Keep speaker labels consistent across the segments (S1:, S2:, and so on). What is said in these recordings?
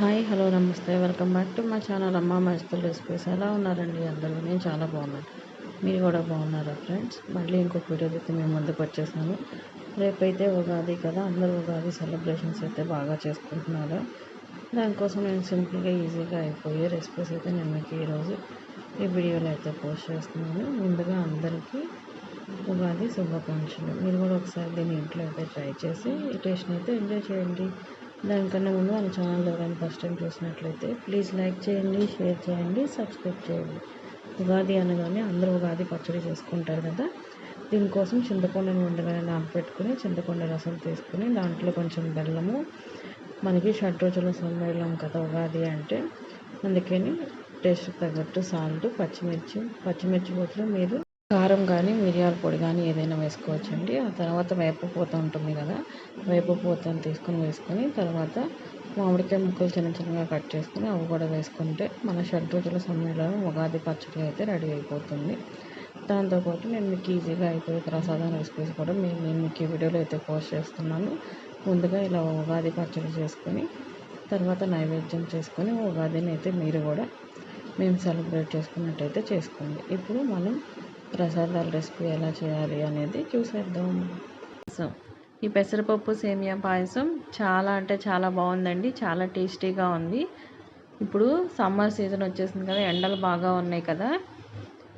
S1: Hi hello namaste. Welcome back to మా channel Amma Mastu recipes. ఎలా ఉన్నారండి అందరూ? నేను చాలా బాగున్నాను. మీరు కూడా బాగున్నారా ఫ్రెండ్స్? మళ్ళీ ఇంకొక వీడియో అయితే మేము ముందుకు వచ్చేసాను. రేపైతే ఉగాది కదా. అందరూ ఉగాది సెలబ్రేషన్స్ అయితే బాగా చేసుకుంటున్నారు. దానికోసం నేను సింపుల్గా ఈజీగా అయిపోయే రెసిపీస్ అయితే నేను మీకు ఈరోజు ఈ వీడియోలో అయితే పోస్ట్ చేస్తున్నాను. ముందుగా అందరికీ ఉగాది శుభాకాంక్షలు. మీరు కూడా ఒకసారి దీన్ని ఇంట్లో అయితే ట్రై చేసి ఈ టేస్ట్ని అయితే ఎంజాయ్ చేయండి. దానికన్నా ముందు మన ఛానల్ ఎవరైనా ఫస్ట్ టైం చూసినట్లయితే ప్లీజ్ లైక్ చేయండి షేర్ చేయండి సబ్స్క్రైబ్ చేయండి. ఉగాది అనగానే అందరూ ఉగాది పచ్చడి చేసుకుంటారు కదా. దీనికోసం చింతపండుని ముందుగానే నానపెట్టుకుని చింతపండు రసం తీసుకుని దాంట్లో కొంచెం బెల్లము మనకి షడ్ రోజుల సమ్మేళనం కదా ఉగాది అంటే. అందుకని టేస్ట్ తగ్గట్టు సాల్ట్ పచ్చిమిర్చి పచ్చిమిర్చి బదులు మీరు కారం కానీ మిరియాల పొడి కానీ ఏదైనా వేసుకోవచ్చండి. ఆ తర్వాత వేపపూత ఉంటుంది కదా వేపపూతను తీసుకొని వేసుకొని తర్వాత మామిడికాయ ముక్కలు చిన్న చిన్నగా కట్ చేసుకుని అవి కూడా వేసుకుంటే మన షడ్రుచుల సమ్మేళనం ఉగాది పచ్చడి అయితే రెడీ అయిపోతుంది. దాంతోపాటు నేను మీకు ఈజీగా అయిపోయే ప్రసాదం రెసిపీస్ కూడా మేము నేను మీకు ఈ వీడియోలో అయితే పోస్ట్ చేస్తున్నాను. ముందుగా ఇలా ఉగాది పచ్చడి చేసుకొని తర్వాత నైవేద్యం చేసుకొని ఉగాదిని అయితే మీరు కూడా మేము సెలబ్రేట్ చేసుకున్నట్టయితే చేసుకోండి. ఇప్పుడు మనం ప్రసాదాల రెసిపీ ఎలా చేయాలి అనేది చూసేద్దాం. సో ఈ పెసరపప్పు సేమియా పాయసం చాలా అంటే చాలా బాగుందండి. చాలా టేస్టీగా ఉంది. ఇప్పుడు సమ్మర్ సీజన్ వచ్చేసింది కదా ఎండలు బాగా ఉన్నాయి కదా.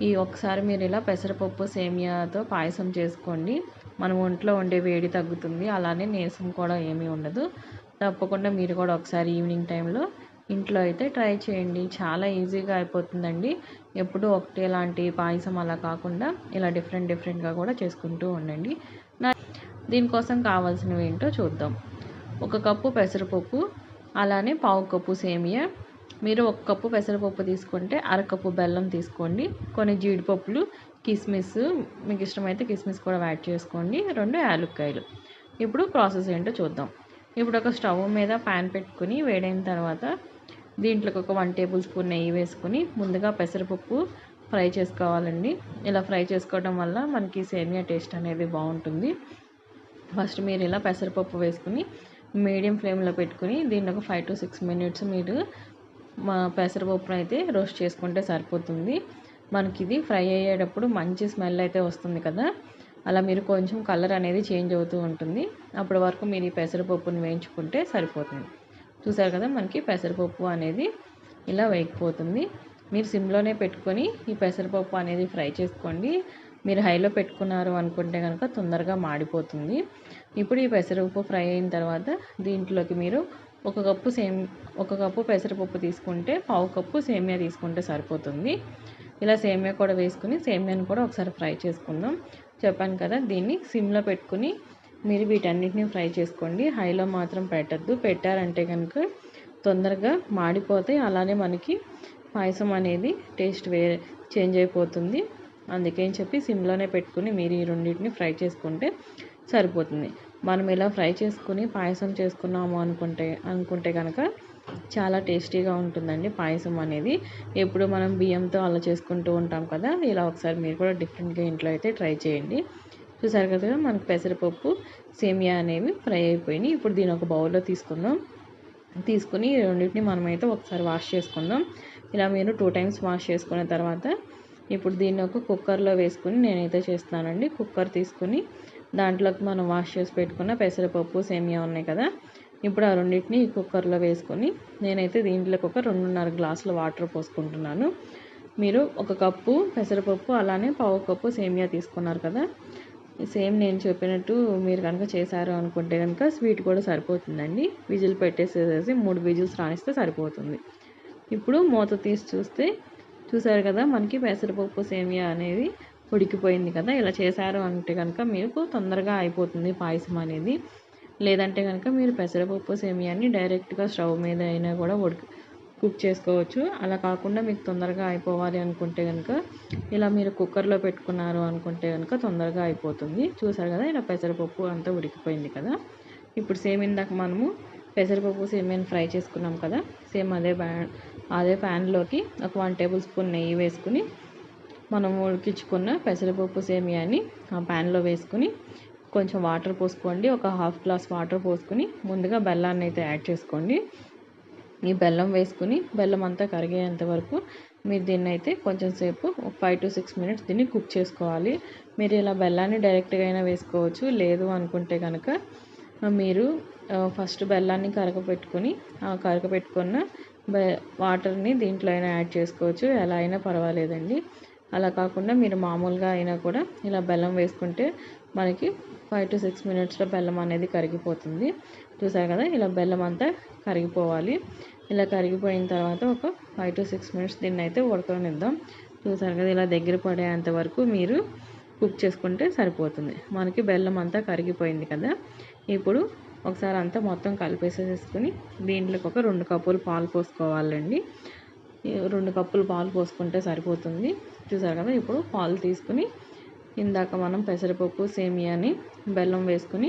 S1: ఈ ఒకసారి మీరు ఇలా పెసరపప్పు సేమియాతో పాయసం చేసుకోండి. మన ఒంట్లో ఉండే వేడి తగ్గుతుంది. అలానే నీరసం కూడా ఏమీ ఉండదు. తప్పకుండా మీరు కూడా ఒకసారి ఈవినింగ్ టైంలో ఇంట్లో అయితే ట్రై చేయండి. చాలా ఈజీగా అయిపోతుందండి. ఎప్పుడూ ఒకటే లాంటి పాయసం అలా కాకుండా ఇలా డిఫరెంట్ డిఫరెంట్గా కూడా చేసుకుంటూ ఉండండి. నా దీనికోసం కావాల్సినవి ఏంటో చూద్దాం. ఒక కప్పు పెసరపప్పు అలానే పావు కప్పు సేమియా. మీరు ఒక కప్పు పెసరపప్పు తీసుకుంటే అరకప్పు బెల్లం తీసుకోండి. కొన్ని జీడిపప్పులు కిస్మిస్ మీకు ఇష్టమైతే కిస్మిస్ కూడా యాడ్ చేసుకోండి. రెండు యాలక్కాయలు. ఇప్పుడు ప్రాసెస్ ఏంటో చూద్దాం. ఇప్పుడు ఒక స్టవ్ మీద ప్యాన్ పెట్టుకుని వేడైన తర్వాత దీంట్లోకి ఒక వన్ టేబుల్ స్పూన్ నెయ్యి వేసుకుని ముందుగా పెసరపప్పు ఫ్రై చేసుకోవాలండి. ఇలా ఫ్రై చేసుకోవడం వల్ల మనకి సేమియా టేస్ట్ అనేది బాగుంటుంది. ఫస్ట్ మీరు ఇలా పెసరపప్పు వేసుకుని మీడియం ఫ్లేమ్లో పెట్టుకుని దీన్ని ఒక ఫైవ్ టు సిక్స్ మినిట్స్ మీరు మా పెసరపప్పును అయితే రోస్ట్ చేసుకుంటే సరిపోతుంది. మనకి ఇది ఫ్రై అయ్యేటప్పుడు మంచి స్మెల్ అయితే వస్తుంది కదా. అలా మీరు కొంచెం కలర్ అనేది చేంజ్ అవుతూ ఉంటుంది. అప్పటి వరకు మీరు ఈ పెసరపప్పును వేయించుకుంటే సరిపోతుంది. చూసారు కదా మనకి పెసరపప్పు అనేది ఇలా వేగిపోతుంది. మీరు సిమ్లోనే పెట్టుకొని ఈ పెసరపప్పు అనేది ఫ్రై చేసుకోండి. మీరు హైలో పెట్టుకున్నారు అనుకుంటే కనుక తొందరగా మాడిపోతుంది. ఇప్పుడు ఈ పెసరపప్పు ఫ్రై అయిన తర్వాత దీంట్లోకి మీరు ఒక కప్పు సేమ్ ఒక కప్పు పెసరపప్పు తీసుకుంటే పావు కప్పు సేమియా తీసుకుంటే సరిపోతుంది. ఇలా సేమియా కూడా వేసుకుని సేమియాను కూడా ఒకసారి ఫ్రై చేసుకుందాం. చెప్పాను కదా దీన్ని సిమ్లో పెట్టుకుని మీరు వీటన్నిటిని ఫ్రై చేసుకోండి. హైలో మాత్రం పెట్టద్దు. పెట్టారంటే కనుక తొందరగా మాడిపోతాయి. అలానే మనకి పాయసం అనేది టేస్ట్ వేరే చేంజ్ అయిపోతుంది. అందుకని చెప్పి సిమ్లోనే పెట్టుకుని మీరు ఈ రెండింటిని ఫ్రై చేసుకుంటే సరిపోతుంది. మనం ఇలా ఫ్రై చేసుకుని పాయసం చేసుకున్నాము అనుకుంటే అనుకుంటే కనుక చాలా టేస్టీగా ఉంటుందండి పాయసం అనేది. ఎప్పుడు మనం బియ్యంతో అలా చేసుకుంటూ ఉంటాం కదా ఇలా ఒకసారి మీరు కూడా డిఫరెంట్గా ఇంట్లో అయితే ట్రై చేయండి. చూసారు కదా మనకు పెసరపప్పు సేమియా అనేవి ఫ్రై అయిపోయినాయి. ఇప్పుడు దీని ఒక బౌల్లో తీసుకుందాం. తీసుకుని రెండింటిని మనమైతే ఒకసారి వాష్ చేసుకుందాం. ఇలా మీరు టూ టైమ్స్ వాష్ చేసుకున్న తర్వాత ఇప్పుడు దీన్ని ఒక కుక్కర్లో వేసుకుని నేనైతే చేస్తున్నానండి. కుక్కర్ తీసుకుని దాంట్లోకి మనం వాష్ చేసి పెట్టుకున్న పెసరపప్పు సేమియా ఉన్నాయి కదా ఇప్పుడు ఆ రెండింటిని ఈ కుక్కర్లో వేసుకొని నేనైతే దీంట్లోకి ఒక రెండున్నర గ్లాసుల వాటర్ పోసుకుంటున్నాను. మీరు ఒక కప్పు పెసరపప్పు అలానే పావు కప్పు సేమియా తీసుకున్నారు కదా సేమ్ నేను చెప్పినట్టు మీరు కనుక చేశారు అనుకుంటే కనుక స్వీట్ కూడా సరిపోతుందండి. విజిల్ పెట్టేసేసి మూడు విజిల్స్ రానిస్తే సరిపోతుంది. ఇప్పుడు మూత తీసి చూస్తే చూసారు కదా మనకి పెసరపప్పు సేమియా అనేది ఉడికిపోయింది కదా. ఇలా చేశారు అంటే కనుక మీకు తొందరగా అయిపోతుంది పాయసం అనేది. లేదంటే కనుక మీరు పెసరపప్పు సేమియాని డైరెక్ట్గా స్టవ్ మీద అయినా కూడా ఉడికి కుక్ చేసుకోవచ్చు. అలా కాకుండా మీకు తొందరగా అయిపోవాలి అనుకుంటే కనుక ఇలా మీరు కుక్కర్లో పెట్టుకున్నారు అనుకుంటే కనుక తొందరగా అయిపోతుంది. చూసారు కదా ఇలా పెసరపప్పు అంతా ఉడికిపోయింది కదా. ఇప్పుడు సేమ్ ఇందాక మనము పెసరపప్పు సేమియాని ఫ్రై చేసుకున్నాం కదా. సేమ్ అదే ప్యాన్ అదే ప్యాన్లోకి ఒక వన్ టేబుల్ స్పూన్ నెయ్యి వేసుకుని మనం ఉడికించుకున్న పెసరపప్పు సేమియాని ఆ ప్యాన్లో వేసుకుని కొంచెం వాటర్ పోసుకోండి. ఒక హాఫ్ గ్లాస్ వాటర్ పోసుకుని ముందుగా బెల్లాన్ని అయితే యాడ్ చేసుకోండి. ఈ బెల్లం వేసుకుని బెల్లం అంతా కరిగేంత వరకు మీరు దీన్ని అయితే కొంచెం సేపు ఫైవ్ టు సిక్స్ మినిట్స్ దీన్ని కుక్ చేసుకోవాలి. మీరు ఇలా బెల్లాన్ని డైరెక్ట్గా అయినా వేసుకోవచ్చు. లేదు అనుకుంటే కనుక మీరు ఫస్ట్ బెల్లాన్ని కరగపెట్టుకొని కరగపెట్టుకున్న బె వాటర్ని దీంట్లో అయినా యాడ్ చేసుకోవచ్చు. ఎలా అయినా పర్వాలేదండి. అలా కాకుండా మీరు మామూలుగా అయినా కూడా ఇలా బెల్లం వేసుకుంటే మనకి ఫైవ్ టు సిక్స్ మినిట్స్లో బెల్లం అనేది కరిగిపోతుంది. చూసారు కదా? ఇలా బెల్లం అంతా కరిగిపోవాలి. ఇలా కరిగిపోయిన తర్వాత ఒక ఫైవ్ టు సిక్స్ మినిట్స్ దీన్ని అయితే ఉడకనిద్దాం. చూసారు కదా ఇలా దగ్గర పడేంత వరకు మీరు కుక్ చేసుకుంటే సరిపోతుంది. మనకి బెల్లం అంతా కరిగిపోయింది కదా. ఇప్పుడు ఒకసారి అంతా మొత్తం కలిపేసేసుకుని దీంట్లోకి ఒక రెండు కప్పులు పాలు పోసుకోవాలండి. రెండు కప్పులు పాలు పోసుకుంటే సరిపోతుంది. చూసారు కదా ఇప్పుడు పాలు తీసుకుని ఇందాక మనం పెసరపప్పు సేమియాని బెల్లం వేసుకుని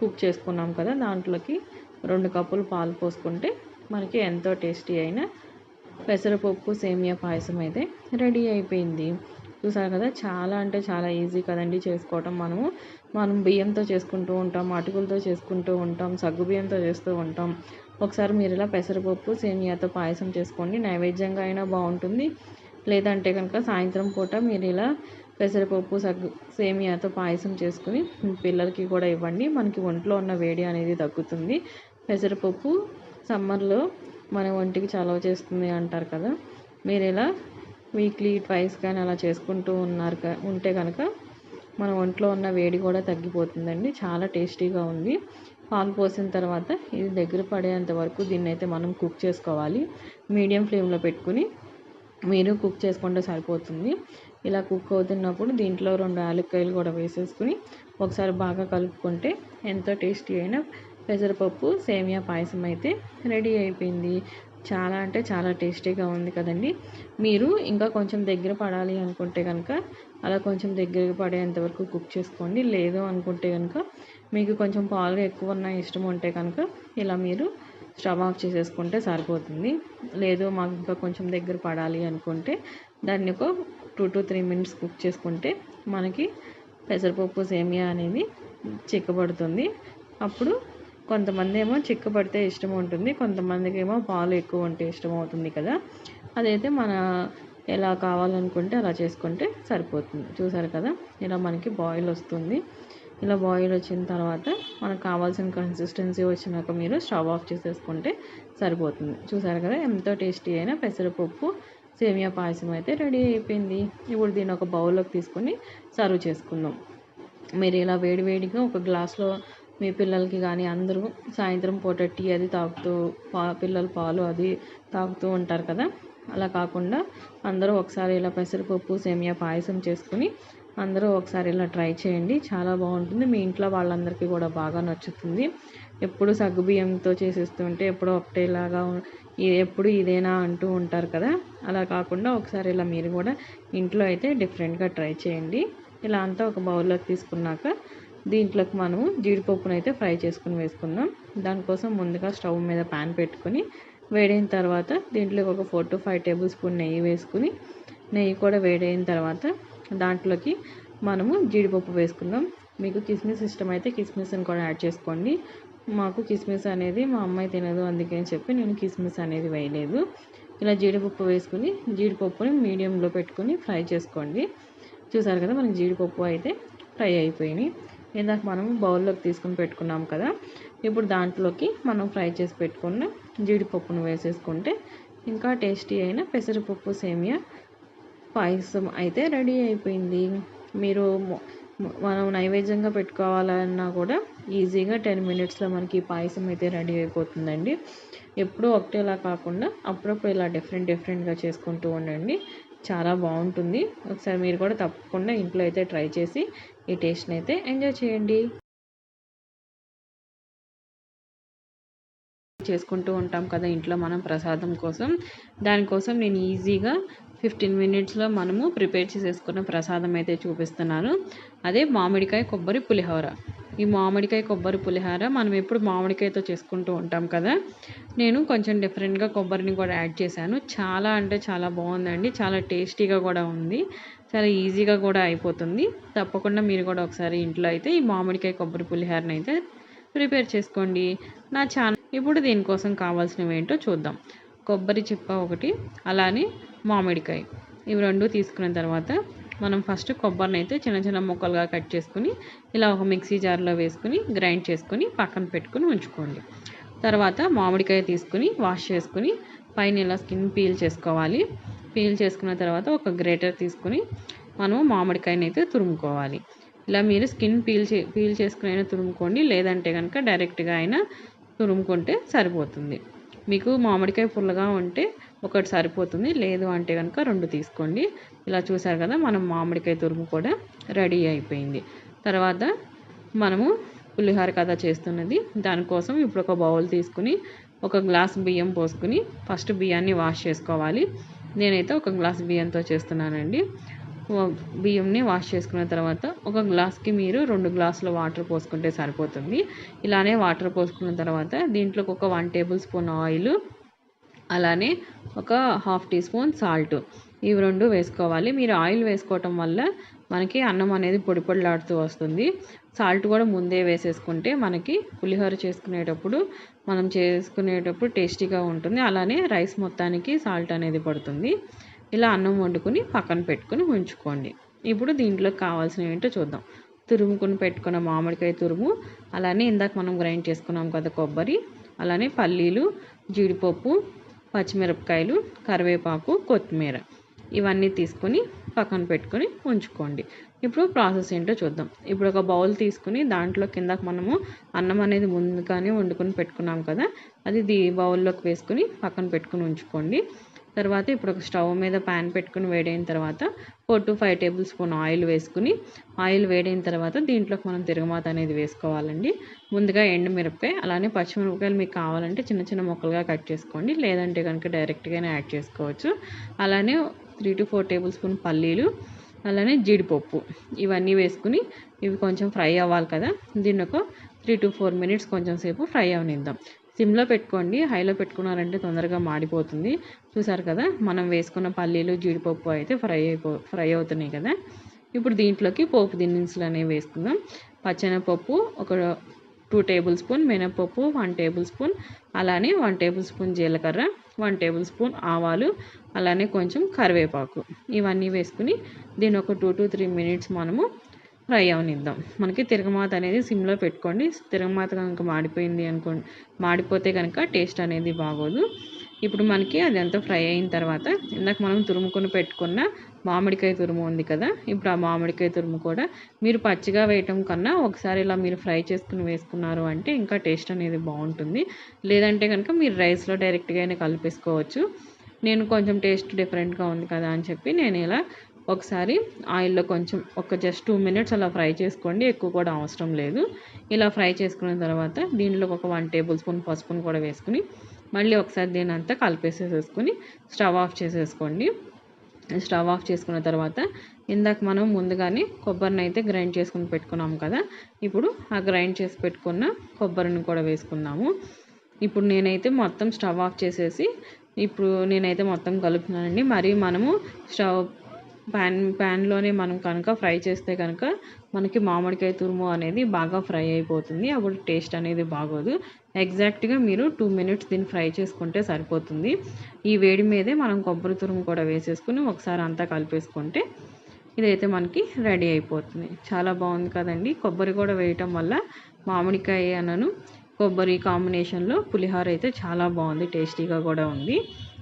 S1: కుక్ చేసుకున్నాం కదా దాంట్లోకి రెండు కప్పులు పాలు పోసుకుంటే మనకి ఎంతో టేస్టీ అయిన పెసరపప్పు సేమియా పాయసం అయితే రెడీ అయిపోయింది. చూసారు కదా? చాలా అంటే చాలా ఈజీ కదండి చేసుకోవటం. మనము మనం బియ్యంతో చేసుకుంటూ ఉంటాం అటుకులతో చేసుకుంటూ ఉంటాం సగ్గు బియ్యంతో చేస్తూ ఉంటాం. ఒకసారి మీరు ఇలా పెసరపప్పు సేమియాతో పాయసం చేసుకోండి. నైవేద్యంగా అయినా బాగుంటుంది. లేదంటే కనుక సాయంత్రం పూట మీరు ఇలా పెసరపప్పు సగ్గు సేమియాతో పాయసం చేసుకుని పిల్లలకి కూడా ఇవ్వండి. మనకి ఒంట్లో ఉన్న వేడి అనేది తగ్గుతుంది. పెసరపప్పు సమ్మర్లో మన ఒంటికి చలవ చేస్తుంది అంటారు కదా. మీరు ఇలా వీక్లీ ట్వైస్ కానీ అలా చేసుకుంటూ ఉన్నారు ఉంటే కనుక మన ఒంట్లో ఉన్న వేడి కూడా తగ్గిపోతుందండి. చాలా టేస్టీగా ఉంది. పాలు పోసిన తర్వాత ఇది దగ్గర పడేంత వరకు దీన్ని అయితే మనం కుక్ చేసుకోవాలి. మీడియం ఫ్లేమ్లో పెట్టుకుని మీరు కుక్ చేసుకుంటే సరిపోతుంది. ఇలా కుక్ అవుతున్నప్పుడు దీంట్లో రెండు యాలక్కాయలు కూడా వేసేసుకుని ఒకసారి బాగా కలుపుకుంటే ఎంతో టేస్టీ అయిన పెసరపప్పు సేమియా పాయసం అయితే రెడీ అయిపోయింది. చాలా అంటే చాలా టేస్టీగా ఉంది కదండి. మీరు ఇంకా కొంచెం దగ్గర పడాలి అనుకుంటే కనుక అలా కొంచెం దగ్గర పడేంత వరకు కుక్ చేసుకోండి. లేదు అనుకుంటే కనుక మీకు కొంచెం పాలు ఎక్కువ ఉన్న ఇష్టం ఉంటే కనుక ఇలా మీరు స్టవ్ ఆఫ్ చేసేసుకుంటే సరిపోతుంది. లేదు మాకు ఇంకా కొంచెం దగ్గర పడాలి అనుకుంటే దాన్ని ఒక two to three minutes cook చేసుకుంటే మనకి పెసరపప్పు సేమియా అనేది చిక్కబడుతుంది. అప్పుడు కొంతమంది ఏమో చిక్కబడితే ఇష్టం ఉంటుంది కొంతమందికి ఏమో పాలు ఎక్కువ ఉంటే ఇష్టం అవుతుంది కదా. అదైతే మన ఎలా కావాలనుకుంటే అలా చేసుకుంటే సరిపోతుంది. చూసారు కదా ఇలా మనకి బాయిల్ వస్తుంది. ఇలా బాయిల్ వచ్చిన తర్వాత మనకు కావాల్సిన కన్సిస్టెన్సీ వచ్చినాక మీరు స్టవ్ ఆఫ్ చేసేసుకుంటే సరిపోతుంది. చూసారు కదా ఎంతో టేస్టీ అయిన పెసరపప్పు సేమియా పాయసం అయితే రెడీ అయిపోయింది. ఇప్పుడు దీన్ని ఒక బౌల్లోకి తీసుకొని సర్వ్ చేసుకుందాం. మీరు ఇలా వేడివేడిగా ఒక గ్లాస్లో మీ పిల్లలకి కానీ అందరూ సాయంత్రం పూట టీ అది తాగుతూ పా పిల్లలు పాలు అది తాగుతూ ఉంటారు కదా? అలా కాకుండా అందరూ ఒకసారి ఇలా పెసరపప్పు సేమియా పాయసం చేసుకుని అందరూ ఒకసారి ఇలా ట్రై చేయండి. చాలా బాగుంటుంది. మీ ఇంట్లో వాళ్ళందరికీ కూడా బాగా నచ్చుతుంది. ఎప్పుడు సగ్గుబియ్యంతో చేసేస్తుంటే ఎప్పుడో ఒకటేలాగా ఎప్పుడు ఇదేనా అంటూ ఉంటారు కదా? అలా కాకుండా ఒకసారి ఇలా మీరు కూడా ఇంట్లో అయితే డిఫరెంట్గా ట్రై చేయండి. ఇలా అంతా ఒక బౌల్లోకి తీసుకున్నాక దీంట్లోకి మనము జీడిపప్పును అయితే ఫ్రై చేసుకుని వేసుకుందాం. దానికోసం ముందుగా స్టవ్ మీద ప్యాన్ పెట్టుకొని వేడైన తర్వాత దీంట్లోకి ఒక four to five tablespoon నెయ్యి వేసుకుని నెయ్యి కూడా వేడైన తర్వాత దాంట్లోకి మనము జీడిపప్పు వేసుకుందాం. మీకు కిస్మిస్ ఇష్టం అయితే కిస్మిస్ని కూడా యాడ్ చేసుకోండి. మాకు కిస్మిస్ అనేది మా అమ్మాయి తినదు అందుకని చెప్పి నేను కిస్మిస్ అనేది వేయలేదు. ఇలా జీడిపప్పు వేసుకుని జీడిపప్పుని మీడియంలో పెట్టుకుని ఫ్రై చేసుకోండి. చూసారు కదా మనకి జీడిపప్పు అయితే ఫ్రై అయిపోయినాయి. ఇందాక మనం బౌల్లోకి తీసుకుని పెట్టుకున్నాం కదా ఇప్పుడు దాంట్లోకి మనం ఫ్రై చేసి పెట్టుకున్న జీడిపప్పును వేసేసుకుంటే ఇంకా టేస్టీ అయిన పెసరపప్పు సేమియా పాయసం అయితే రెడీ అయిపోయింది. మీరు మనం నైవేద్యంగా పెట్టుకోవాలన్నా కూడా ఈజీగా టెన్ మినిట్స్లో మనకి పాయసం అయితే రెడీ అయిపోతుందండి. ఎప్పుడూ ఒకటేలా కాకుండా అప్పుడప్పుడు ఇలా డిఫరెంట్ డిఫరెంట్గా చేసుకుంటూ ఉండండి. చాలా బాగుంటుంది. ఒకసారి మీరు కూడా తప్పకుండా ఇంట్లో అయితే ట్రై చేసి ఈ టేస్ట్ని అయితే ఎంజాయ్ చేయండి. చేసుకుంటూ ఉంటాం కదా ఇంట్లో మనం ప్రసాదం కోసం. దానికోసం నేను ఈజీగా ఫిఫ్టీన్ మినిట్స్లో మనము ప్రిపేర్ చేసేసుకున్న ప్రసాదం అయితే చూపిస్తున్నాను. అదే మామిడికాయ కొబ్బరి పులిహోర. ఈ మామిడికాయ కొబ్బరి పులిహోర మనం ఎప్పుడు మామిడికాయతో చేసుకుంటూ ఉంటాం కదా. నేను కొంచెం డిఫరెంట్గా కొబ్బరిని కూడా యాడ్ చేశాను. చాలా అంటే చాలా బాగుందండి. చాలా టేస్టీగా కూడా ఉంది. చాలా ఈజీగా కూడా అయిపోతుంది. తప్పకుండా మీరు కూడా ఒకసారి ఇంట్లో అయితే ఈ మామిడికాయ కొబ్బరి పులిహోరని అయితే ప్రిపేర్ చేసుకోండి. నా ఛానల్ ఇప్పుడు దీనికోసం కావాల్సినవి ఏంటో చూద్దాం. కొబ్బరి చిప్ప ఒకటి అలానే మామిడికాయ. ఇవి రెండు తీసుకున్న తర్వాత మనం ఫస్ట్ కొబ్బరిని అయితే చిన్న చిన్న ముక్కలుగా కట్ చేసుకుని ఇలా ఒక మిక్సీ జార్లో వేసుకుని గ్రైండ్ చేసుకుని పక్కన పెట్టుకుని ఉంచుకోండి. తర్వాత మామిడికాయ తీసుకుని వాష్ చేసుకుని పైన ఇలా స్కిన్ పీల్ చేసుకోవాలి. పీల్ చేసుకున్న తర్వాత ఒక గ్రేటర్ తీసుకుని మనము మామిడికాయని అయితే తురుముకోవాలి. ఇలా మీరు స్కిన్ పీల్ చే పీల్ చేసుకుని అయినా తురుముకోండి లేదంటే కనుక డైరెక్ట్గా అయినా తురుముకుంటే సరిపోతుంది. మీకు మామిడికాయ పుల్లగా ఉంటే ఒకటి సరిపోతుంది లేదు అంటే కనుక రెండు తీసుకోండి. ఇలా చూసారు కదా మనం మామిడికాయ తురుము కూడా రెడీ అయిపోయింది. తర్వాత మనము పులిహోర కథ చేస్తున్నది. దానికోసం ఇప్పుడు ఒక బౌల్ తీసుకుని ఒక గ్లాస్ బియ్యం పోసుకుని ఫస్ట్ బియ్యాన్ని వాష్ చేసుకోవాలి. నేనైతే ఒక గ్లాస్ బియ్యంతో చేస్తున్నానండి. బియ్యంని వాష్ చేసుకున్న తర్వాత ఒక గ్లాస్కి మీరు రెండు గ్లాసుల వాటర్ పోసుకుంటే సరిపోతుంది. ఇలానే వాటర్ పోసుకున్న తర్వాత దీంట్లోకి ఒక వన్ టేబుల్ స్పూన్ ఆయిల్ అలానే ఒక హాఫ్ టీ స్పూన్ సాల్ట్ ఇవి రెండు వేసుకోవాలి. మీరు ఆయిల్ వేసుకోవటం వల్ల మనకి అన్నం అనేది పొడిపొడిలాడుతూ వస్తుంది. సాల్ట్ కూడా ముందే వేసేసుకుంటే మనకి పులిహోర చేసుకునేటప్పుడు మనం చేసుకునేటప్పుడు టేస్టీగా ఉంటుంది. అలానే రైస్ మొత్తానికి సాల్ట్ అనేది పడుతుంది. ఇలా అన్నం వండుకుని పక్కన పెట్టుకుని ఉంచుకోండి. ఇప్పుడు దీంట్లోకి కావాల్సినవి ఏంటో చూద్దాం. తురుముకుని పెట్టుకున్న మామిడికాయ తురుము అలానే ఇందాక మనం గ్రైండ్ చేసుకున్నాం కదా కొబ్బరి అలానే పల్లీలు జీడిపప్పు పచ్చిమిరపకాయలు కరివేపాకు కొత్తిమీర. ఇవన్నీ తీసుకొని పక్కన పెట్టుకొని ఉంచుకోండి. ఇప్పుడు ప్రాసెస్ ఏంటో చూద్దాం. ఇప్పుడు ఒక బౌల్ తీసుకుని దాంట్లో కిందకి మనము అన్నం అనేది ముందుగానే వండుకొని పెట్టుకున్నాం కదా అది దీ బౌల్లోకి వేసుకుని పక్కన పెట్టుకుని ఉంచుకోండి. తర్వాత ఇప్పుడు ఒక స్టవ్ మీద ప్యాన్ పెట్టుకుని వేడైన తర్వాత four to five tablespoon oil వేసుకుని ఆయిల్ వేడైన తర్వాత దీంట్లోకి మనం తిరగమాత అనేది వేసుకోవాలండి. ముందుగా ఎండుమిరపకాయ అలానే పచ్చిమిరపకాయలు మీకు కావాలంటే చిన్న చిన్న ముక్కలుగా కట్ చేసుకోండి. లేదంటే కనుక డైరెక్ట్గానే యాడ్ చేసుకోవచ్చు. అలానే three to four tablespoon పల్లీలు అలానే జీడిపప్పు. ఇవన్నీ వేసుకుని ఇవి కొంచెం ఫ్రై అవ్వాలి కదా. దీన్ని ఒక త్రీ టు ఫోర్ మినిట్స్ కొంచెం సేపు ఫ్రై అవనిద్దాం. సిమ్లో పెట్టుకోండి. హైలో పెట్టుకున్నారంటే తొందరగా మాడిపోతుంది. చూసారు కదా మనం వేసుకున్న పల్లీలు జీడిపప్పు అయితే ఫ్రై అయిపో ఫ్రై అవుతున్నాయి కదా. ఇప్పుడు దీంట్లోకి పోపు దినుసులు అనేవి వేసుకుందాం. పచ్చనపప్పు ఒక టూ టేబుల్ స్పూన్ మినపప్పు వన్ టేబుల్ స్పూన్ అలానే వన్ టేబుల్ స్పూన్ జీలకర్ర వన్ టేబుల్ స్పూన్ ఆవాలు అలానే కొంచెం కరివేపాకు. ఇవన్నీ వేసుకుని దీని ఒక టూ టు త్రీ మినిట్స్ మనము ఫ్రై అవనిద్దాం. మనకి తిరగమాత అనేది సిమ్లో పెట్టుకోండి. తిరగమాత కనుక మాడిపోయింది అనుకోండి మాడిపోతే కనుక టేస్ట్ అనేది బాగోదు. ఇప్పుడు మనకి అది అంతా ఫ్రై అయిన తర్వాత ఇందాక మనం తురుముకొని పెట్టుకున్న మామిడికాయ తురుము ఉంది కదా. ఇప్పుడు ఆ మామిడికాయ తురుము కూడా మీరు పచ్చిగా వేయటం కన్నా ఒకసారి ఇలా మీరు ఫ్రై చేసుకుని వేసుకున్నారు అంటే ఇంకా టేస్ట్ అనేది బాగుంటుంది. లేదంటే కనుక మీరు రైస్లో డైరెక్ట్గా అయినా కలిపేసుకోవచ్చు. నేను కొంచెం టేస్ట్ డిఫరెంట్గా ఉంది కదా అని చెప్పి నేను ఇలా ఒకసారి ఆయిల్లో కొంచెం ఒక జస్ట్ టూ మినిట్స్ అలా ఫ్రై చేసుకోండి. ఎక్కువ కూడా అవసరం లేదు. ఇలా ఫ్రై చేసుకున్న తర్వాత దీనిలో ఒక వన్ టేబుల్ స్పూన్ పసుపును కూడా వేసుకుని మళ్ళీ ఒకసారి దీని అంతా కలిపేసేసేసుకుని స్టవ్ ఆఫ్ చేసేసుకోండి. స్టవ్ ఆఫ్ చేసుకున్న తర్వాత ఇందాక మనం ముందుగానే కొబ్బరిని అయితే గ్రైండ్ చేసుకుని పెట్టుకున్నాము కదా ఇప్పుడు ఆ గ్రైండ్ చేసి పెట్టుకున్న కొబ్బరిని కూడా వేసుకున్నాము ఇప్పుడు నేనైతే మొత్తం స్టవ్ ఆఫ్ చేసేసి ఇప్పుడు నేనైతే మొత్తం కలుపుతున్నానండి. మరి మనము స్టవ్ ప్యాన్ ప్యాన్లోనే మనం కనుక ఫ్రై చేస్తే కనుక మనకి మామిడికాయ తురుము అనేది బాగా ఫ్రై అయిపోతుంది. అప్పుడు టేస్ట్ అనేది బాగోదు. ఎగ్జాక్ట్గా మీరు టూ మినిట్స్ దీన్ని ఫ్రై చేసుకుంటే సరిపోతుంది. ఈ వేడి మీదే మనం కొబ్బరి తురుము కూడా వేసేసుకుని ఒకసారి అంతా కలిపేసుకుంటే ఇదైతే మనకి రెడీ అయిపోతుంది. చాలా బాగుంది కదండి. కొబ్బరి కూడా వేయటం వల్ల మామిడికాయ అనను కొబ్బరి కాంబినేషన్లో పులిహోర అయితే చాలా బాగుంది టేస్టీగా కూడా ఉంది.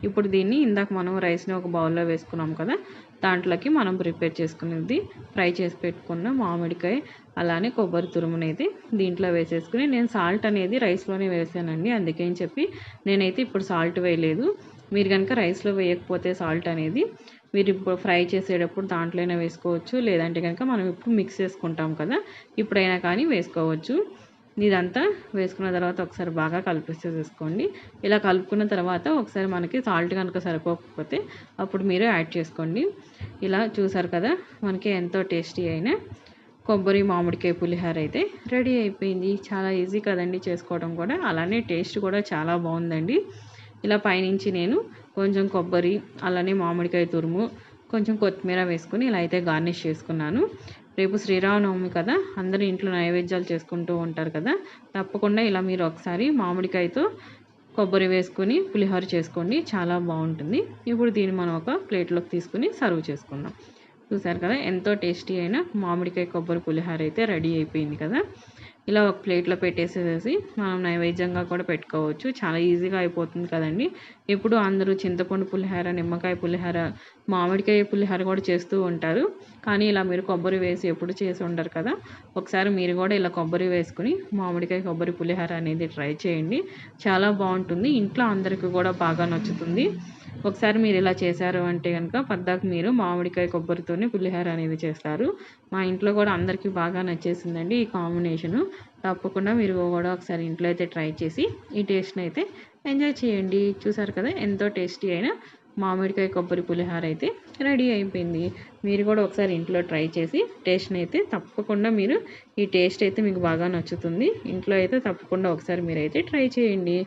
S1: ఇప్పుడు దీన్ని ఇందాక మనం రైస్ని ఒక బౌల్లో వేసుకున్నాం కదా దాంట్లోకి మనం ప్రిపేర్ చేసుకునేది ఫ్రై చేసి పెట్టుకున్న మామిడికాయ అలానే కొబ్బరి తురుమునైతే దీంట్లో వేసేసుకుని నేను సాల్ట్ అనేది రైస్లోనే వేసానండి అందుకని చెప్పి నేనైతే ఇప్పుడు సాల్ట్ వేయలేదు. మీరు కనుక రైస్లో వేయకపోతే సాల్ట్ అనేది మీరు ఇప్పుడు ఫ్రై చేసేటప్పుడు దాంట్లోనే వేసుకోవచ్చు లేదంటే కనుక మనం ఇప్పుడు మిక్స్ చేసుకుంటాం కదా ఇప్పుడైనా కానీ వేసుకోవచ్చు. ఇదంతా వేసుకున్న తర్వాత ఒకసారి బాగా కలిపేసేసుకోండి ఇలా కలుపుకున్న తర్వాత ఒకసారి మనకి సాల్ట్ కనుక సరిపోకపోతే అప్పుడు మీరు యాడ్ చేసుకోండి. ఇలా చూసారు కదా మనకి ఎంతో టేస్టీ అయిన కొబ్బరి మామిడికాయ పులిహోర అయితే రెడీ అయిపోయింది. చాలా ఈజీ కదండి చేసుకోవడం కూడా. అలానే టేస్ట్ కూడా చాలా బాగుందండి. ఇలా పైనుంచి నేను కొంచెం కొబ్బరి అలానే మామిడికాయ తురుము కొంచెం కొత్తిమీర వేసుకుని ఇలా అయితే గార్నిష్ చేసుకున్నాను.
S2: రేపు శ్రీరామనవమి కదా అందరూ ఇంట్లో నైవేద్యాలు చేసుకుంటూ ఉంటారు కదా తప్పకుండా ఇలా మీరు ఒకసారి మామిడికాయతో కొబ్బరి వేసుకొని పులిహోర చేసుకోండి చాలా బాగుంటుంది. ఇప్పుడు దీన్ని మనం ఒక ప్లేట్లోకి తీసుకుని సర్వ్ చేసుకుందాం. చూసారు కదా ఎంతో టేస్టీ అయిన మామిడికాయ కొబ్బరి పులిహోర అయితే రెడీ అయిపోయింది కదా. ఇలా ఒక ప్లేట్లో పెట్టేసేసి మనం నైవేద్యంగా కూడా పెట్టుకోవచ్చు. చాలా ఈజీగా అయిపోతుంది కదండి. ఎప్పుడు అందరూ చింతపండు పులిహోర నిమ్మకాయ పులిహోర మామిడికాయ పులిహోర కూడా చేస్తూ ఉంటారు. కానీ ఇలా మీరు కొబ్బరి వేసి ఎప్పుడు చేసి ఉండరు కదా. ఒకసారి మీరు కూడా ఇలా కొబ్బరి వేసుకుని మామిడికాయ కొబ్బరి పులిహోర అనేది ట్రై చేయండి. చాలా బాగుంటుంది. ఇంట్లో అందరికీ కూడా బాగా నచ్చుతుంది. ఒకసారి మీరు ఇలా చేశారు అంటే కనుక పద్దాకు మీరు మామిడికాయ కొబ్బరితోనే పులిహోర అనేది చేస్తారు. మా ఇంట్లో కూడా అందరికీ బాగా నచ్చేసిందండి ఈ కాంబినేషను. తప్పకుండా మీరు కూడా ఒకసారి ఇంట్లో అయితే ట్రై చేసి ఈ టేస్ట్ని అయితే ఎంజాయ్ చేయండి. చూసారు కదా ఎంతో టేస్టీ అయిన మామిడికాయ కొబ్బరి పులిహోర అయితే రెడీ అయిపోయింది. మీరు కూడా ఒకసారి ఇంట్లో ట్రై చేసి టేస్ట్ని అయితే తప్పకుండా మీరు ఈ టేస్ట్ అయితే మీకు బాగా నచ్చుతుంది. ఇంట్లో అయితే తప్పకుండా ఒకసారి మీరైతే ట్రై చేయండి.